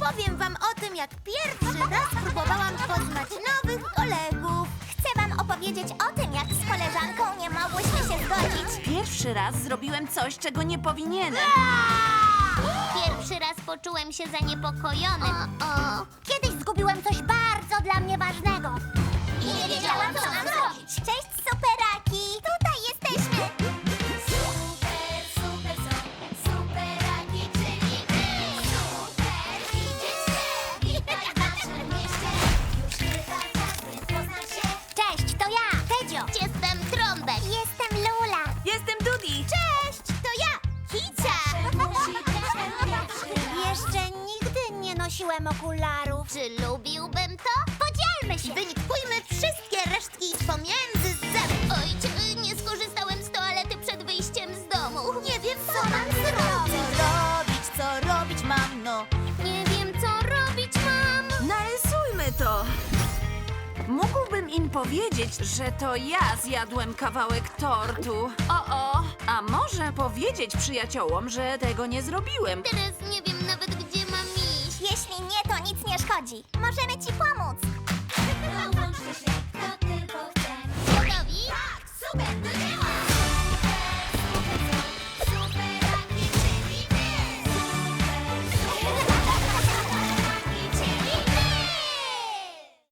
Opowiem wam o tym, jak pierwszy raz próbowałam poznać nowych kolegów. Chcę wam opowiedzieć o tym, jak z koleżanką nie mogłyśmy się zgodzić. Pierwszy raz zrobiłem coś, czego nie powinienem. Pierwszy raz poczułem się zaniepokojony. Kiedyś zgubiłem coś bardzo Kicia! Jeszcze nigdy nie nosiłem okularów. Czy lubiłbym to? Podzielmy się! Wynitkujmy wszystkie resztki pomiędzy z zewnątrz. Oj, czy nie skorzystałem z toalety przed wyjściem z domu. Nie wiem, co mam zrobić. Co robić, co robić mam, no. Nie wiem, Im powiedzieć, że to ja zjadłem kawałek tortu. O, o! A może powiedzieć przyjaciołom, że tego nie zrobiłem? Teraz nie wiem nawet, gdzie mam iść. Jeśli nie, to nic nie szkodzi. Możemy ci pomóc. Gotowi? Tak, super!